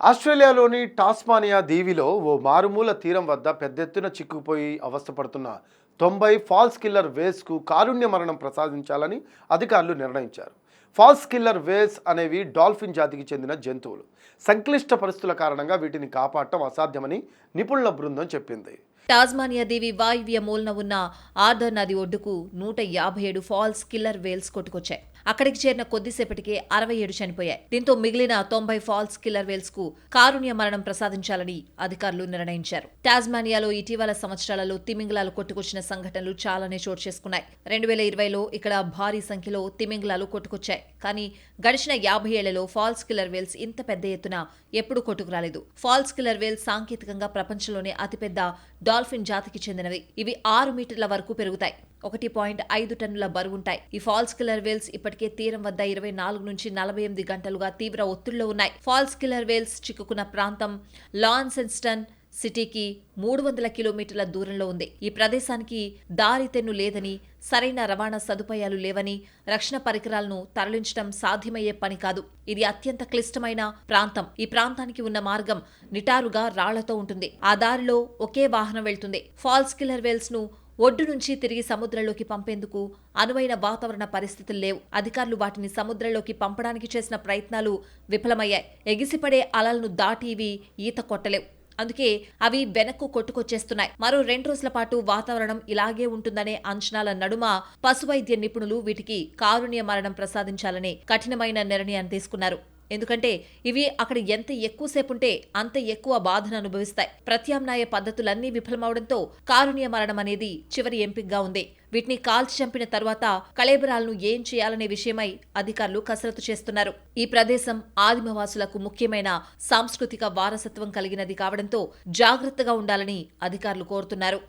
ఆస్ట్రేలియాలోని టాస్మానియా దీవిలో ఓ మారుమూల తీరం వద్ద పెద్ద ఎత్తున చిక్కుపోయి అవస్థపడుతున్న తొంభై ఫాల్స్ కిల్లర్ వేస్కు కారుణ్య మరణం ప్రసాదించాలని అధికారులు నిర్ణయించారు. ఫాల్స్ కిల్లర్ వేస్ అనేవి డాల్ఫిన్ జాతికి చెందిన జంతువులు. సంక్లిష్ట పరిస్థితుల కారణంగా వీటిని కాపాడటం అసాధ్యమని నిపుణుల బృందం చెప్పింది. టాస్మానియా దీవి వాయువ్య మూలన ఉన్న ఆర్థర్ నది ఒడ్డుకు నూట యాభై ఏడు ఫాల్స్ కిల్లర్ వేల్స్ కొట్టుకొచ్చాయి. అక్కడికి చేరిన కొద్దిసేపటికే అరవై ఏడు చనిపోయాయి. దీంతో మిగిలిన తొంభై ఫాల్స్ కిల్లర్ వేల్స్కు కారుణ్య మరణం ప్రసాదించాలని అధికారులు నిర్ణయించారు. టాస్మానియాలో ఇటీవల సంవత్సరాలలో తిమింగలాలు కొట్టుకొచ్చిన సంఘటనలు చాలానే చోటు చేసుకున్నాయి. రెండు వేల ఇరవైలో ఇక్కడ భారీ సంఖ్యలో తిమింగలాలు కొట్టుకొచ్చాయి. కానీ గడిచిన యాభై ఏళ్ళలో ఫాల్స్ కిల్లర్ వేల్స్ ఇంత పెద్ద ఎత్తున ఎప్పుడూ కొట్టుకురాలేదు. ఫాల్స్ కిల్లర్ వేల్స్ సాంకేతికంగా ప్రపంచంలోనే అతిపెద్ద డాల్ఫిన్ జాతికి చెందినవి. ఇవి ఆరు మీటర్ల వరకు పెరుగుతాయి. ఒకటి పాయింట్ ఐదు టన్నుల బరువుంటాయి ఈ ఫాల్స్ కిల్లర్ వేల్స్ ఇప్పటికే తీరం వద్ద ఇరవై నాలుగు నుంచి నలభై ఎనిమిది గంటలుగా తీవ్ర ఒత్తిడిలో ఉన్నాయి. ఫాల్స్ కిల్లర్ వేల్స్ చిక్కుకున్న ప్రాంతం లాన్సెన్స్టన్ సిటీకి మూడు వందల కిలోమీటర్ల దూరంలో ఉంది. ఈ ప్రదేశానికి దారితెన్ను లేదని సరైన రవాణా సదుపాయాలు లేవని రక్షణ పరికరాలను తరలించడం సాధ్యమయ్యే పని కాదు. ఇది అత్యంత క్లిష్టమైన ప్రాంతం. ఈ ప్రాంతానికి ఉన్న మార్గం నిటారుగా రాళ్ళతో ఉంటుంది. ఆ దారిలో ఒకే వాహనం వెళ్తుంది. ఫాల్స్ కిల్లర్ వేల్స్ను ఒడ్డు నుంచి తిరిగి సముద్రంలోకి పంపేందుకు అనువైన వాతావరణ పరిస్థితులు లేవు. అధికారులు వాటిని సముద్రంలోకి పంపడానికి చేసిన ప్రయత్నాలు విఫలమయ్యాయి. ఎగిసిపడే అలలను దాటి ఇవి ఈత కొట్టలేవు. అందుకే అవి వెనక్కు కొట్టుకొచ్చేస్తున్నాయి. మరో రెండు రోజుల పాటు వాతావరణం ఇలాగే ఉంటుందనే అంచనాల నడుమ పశువైద్య నిపుణులు వీటికి కారుణ్య మరణం ప్రసాదించాలని కఠినమైన నిర్ణయాన్ని తీసుకున్నారు. ఎందుకంటే ఇవి అక్కడ ఎంత ఎక్కువసేపు ఉంటే అంత ఎక్కువ బాధను అనుభవిస్తాయి ప్రత్యామ్నాయ పద్ధతులన్నీ విఫలమవడంతో కారుణ్య మరణం అనేది చివరి ఎంపికగా ఉంది. వీటిని కాల్చి చంపిన తర్వాత కళేబరాలను ఏం చేయాలనే విషయమై అధికారులు కసరత్తు చేస్తున్నారు. ఈ ప్రదేశం ఆదిమవాసులకు ముఖ్యమైన సాంస్కృతిక వారసత్వం కలిగినది కావడంతో జాగ్రత్తగా ఉండాలని అధికారులు కోరుతున్నారు.